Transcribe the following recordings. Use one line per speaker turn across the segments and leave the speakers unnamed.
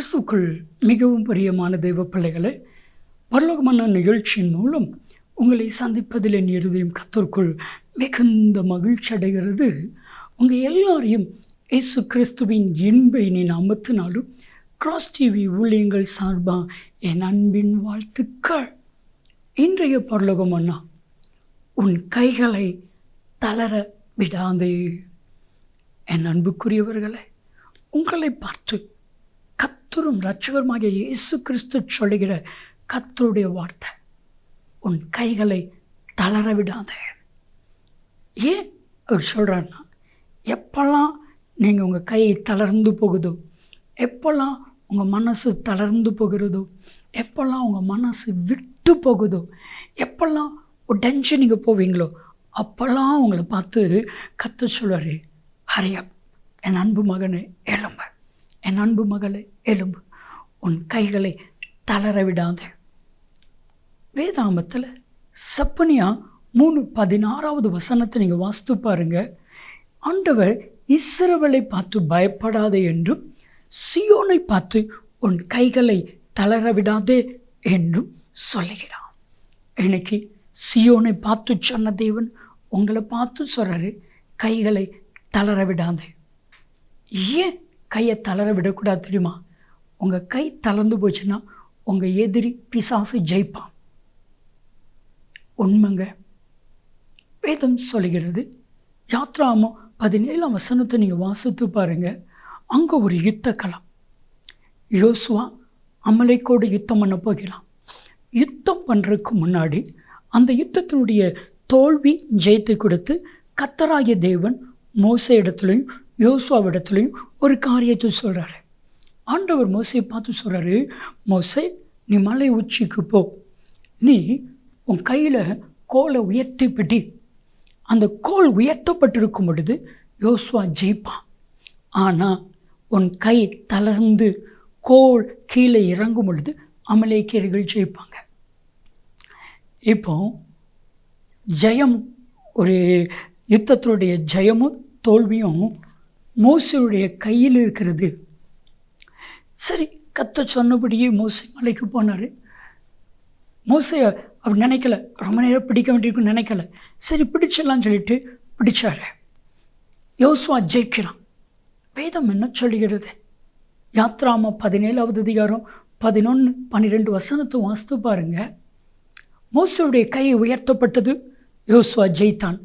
கிறிஸ்துக்குள் மிகவும் பிரியமான தெய்வ பிள்ளைகளை பரலோகமான நிகழ்ச்சியின் மூலம் உங்களை சந்திப்பதில் என் இருதயம் கத்தருக்குள் மிகுந்த மகிழ்ச்சி அடைகிறது. உங்கள் எல்லாரையும் இயேசு கிறிஸ்துவின் இன்பை நீ அமர்த்தினாலும் கிராஸ் டிவி ஊழியங்கள் சார்பாக என் அன்பின் வாழ்த்துக்கள். இன்றைய பரலோகம் அண்ணா உன் கைகளை தளர விடாதே. என் அன்புக்குரியவர்களே உங்களை பார்த்து கத்தரும் ரட்சகருமாகிய இயேசு கிறிஸ்து சொல்லுகிற கத்தருடைய வார்த்தை உன் கைகளை தளர விடாத ஏன் அவர் சொல்கிறாருன்னா எப்போல்லாம் நீங்கள் உங்கள் கை தளர்ந்து போகுதோ எப்போல்லாம் உங்கள் மனசு தளர்ந்து போகிறதோ எப்போல்லாம் உங்கள் மனசு விட்டு போகுதோ எப்போல்லாம் ஒரு டென்ஷன் நீங்கள் போவீங்களோ அப்போல்லாம் உங்களை பார்த்து கற்று சொல்வார் ஹரியா என் அன்பு மகனே எழும்ப என் அன்பு மகளே எலும்பு. உன் கைகளை தளர விடாத. வேதாமத்தில் சப்பனியா மூணு பதினாறாவது வசனத்தை நீங்கள் வாசித்து பாருங்க. ஆண்டவர் இஸ்ரவலை பார்த்து பயப்படாதே என்றும் சியோனை பார்த்து உன் கைகளை தளர விடாதே என்றும் சொல்லுகிறான். இன்னைக்கு சியோனை பார்த்து சொன்ன தேவன் உங்களை பார்த்து சொல்கிறாரு கைகளை தளர விடாதே. ஏன் கையை தளர விடக்கூடாது தெரியுமா? உங்கள் கை தளர்ந்து போச்சுன்னா உங்கள் எதிரி பிசாசு ஜெயிப்பான். உண்மைங்க. வேதம் சொல்லுகிறது யாத்ராமோ பதினேழாம் வசனத்தை நீங்கள் வாசித்து பாருங்கள் அங்கே ஒரு யுத்த களம் யோசுவா அமலைக்கோடு யுத்தம் பண்ண போகிறான். யுத்தம் பண்ணுறதுக்கு முன்னாடி அந்த யுத்தத்தினுடைய தோல்வி ஜெயத்தை கொடுத்து கத்தராய தேவன் மோச இடத்துலையும் யோசுவாவிடத்துலையும் ஒரு காரியத்தை சொல்கிறாரு ஆண்டவர் மோசையை பார்த்து சொல்கிறாரு மோசை நீ மலை உச்சிக்கு போ. நீ உன் கையில் கோலை உயர்த்தி அந்த கோல் உயர்த்தப்பட்டிருக்கும் பொழுது யோசுவா ஜெயிப்பான். ஆனால் உன் கை தளர்ந்து கோல் கீழே இறங்கும் பொழுது அமலேக்கியர்கள் ஜெயிப்பாங்க. இப்போ ஜெயம் ஒரு யுத்தத்தினுடைய ஜெயமும் தோல்வியும் மோசையுடைய கையில் இருக்கிறது. சரி கத்த சொன்னபடியே மோசை மலைக்கு போனார். மோசையை அவர் நினைக்கல ரொம்ப நேரம் பிடிக்க வேண்டியிருக்குன்னு நினைக்கல. சரி பிடிச்சிடலாம்னு சொல்லிட்டு பிடிச்சாரு. யோசுவா ஜெயிக்கிறான். வேதம் என்ன சொல்லுகிறது? யாத்ராம பதினேழாவது அதிகாரம் பதினொன்று பன்னிரெண்டு வசனத்தை வாசித்து பாருங்க. மோசையுடைய கை உயர்த்தப்பட்டது. யோசுவா ஜெயித்தான்.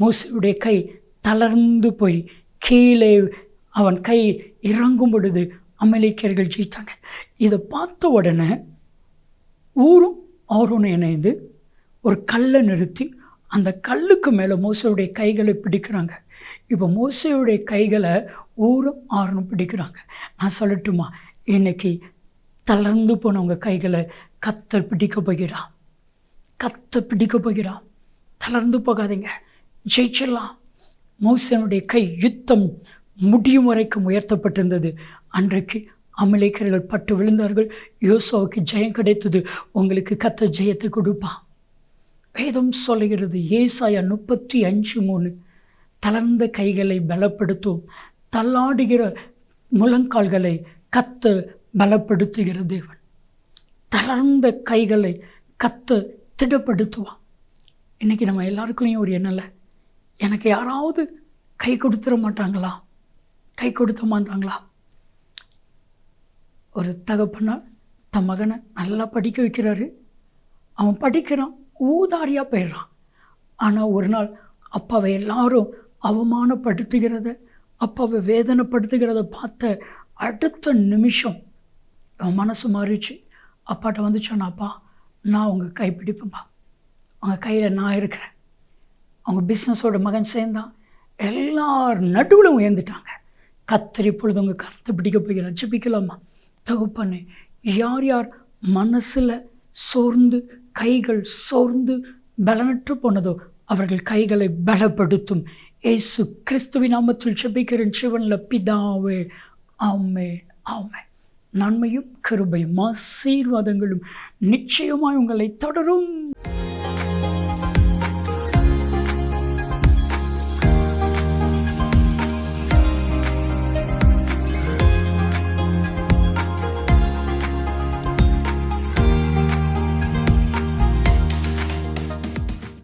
மோசையுடைய கை தளர்ந்து போய் கீழே அவன் கை இறங்கும் பொழுது அமெரிக்கர்கள் ஜெயித்தாங்க. இதை பார்த்த உடனே ஊரும் அவரும் இணைந்து ஒரு கல்லை நிறுத்தி அந்த கல்லுக்கு மேலே மோசையுடைய கைகளை பிடிக்கிறாங்க. இப்போ மோசையுடைய கைகளை ஊரும் ஆறணும் பிடிக்கிறாங்க. நான் சொல்லட்டுமா? இன்னைக்கு தளர்ந்து போனவங்க கைகளை கத்தர் பிடிக்க போகிறான் கத்த பிடிக்க போகிறான் தளர்ந்து போகாதீங்க. ஜெயிச்சிடலாம். மோசனுடைய கை யுத்தம் முடியும் வரைக்கும் உயர்த்தப்பட்டிருந்தது. அன்றைக்கு அமலேக்கர்கள் பட்டு விழுந்தார்கள். யோசோவுக்கு ஜெயம் கிடைத்தது. உங்களுக்கு கத்த ஜெயத்தை கொடுப்பான் வேதம் சொல்லுகிறது ஏசாயா முப்பத்தி அஞ்சு மூணு. தளர்ந்த கைகளை பலப்படுத்தும். தள்ளாடுகிற முழங்கால்களை கத்த பலப்படுத்துகிற தேவன். தளர்ந்த கைகளை கத்த திடப்படுத்துவான் இன்றைக்கி நம்ம எல்லாருக்குள்ளேயும் ஒரு எண்ணலை எனக்கு யாராவது கை கொடுத்துட மாட்டாங்களா? கை கொடுத்த மாட்டாங்களா? ஒரு தகப்பனால் தன் மகனை நல்லா படிக்க வைக்கிறாரு. அவன் படிக்கிறான் ஊதாரியாக போயிடுறான். ஆனால் ஒரு நாள் அப்பாவை எல்லாரும் அவமானப்படுத்துகிறத அப்பாவை வேதனைப்படுத்துகிறத பார்த்த அடுத்த நிமிஷம் அவன் மனசு மாறிச்சு அப்பாட்ட வந்து சொன்னாப்பா நான் உங்கள் கை பிடிப்பேன்ப்பா. உங்கள் கையில் நான் இருக்கிறேன். அவங்க பிஸ்னஸோட மகன் சேர்ந்தான். எல்லார் நடுவில் உயர்ந்துட்டாங்க. கத்தரி இப்பொழுது உங்கள் கருத்தை பிடிக்க போகிறார். ஜபிக்கலாமா தகுப்பண்ணே. யார் யார் மனசில் சோர்ந்து கைகள் சோர்ந்து பலனற்று போனதோ அவர்கள் கைகளை பலப்படுத்தும். ஏசு கிறிஸ்துவ நாமத்தில் ஜெபிக்கிறேன். சிவனில் பிதாவே ஆமே ஆமே. நன்மையும் கருபையும் ஆசீர்வாதங்களும் நிச்சயமாய் உங்களை தொடரும்.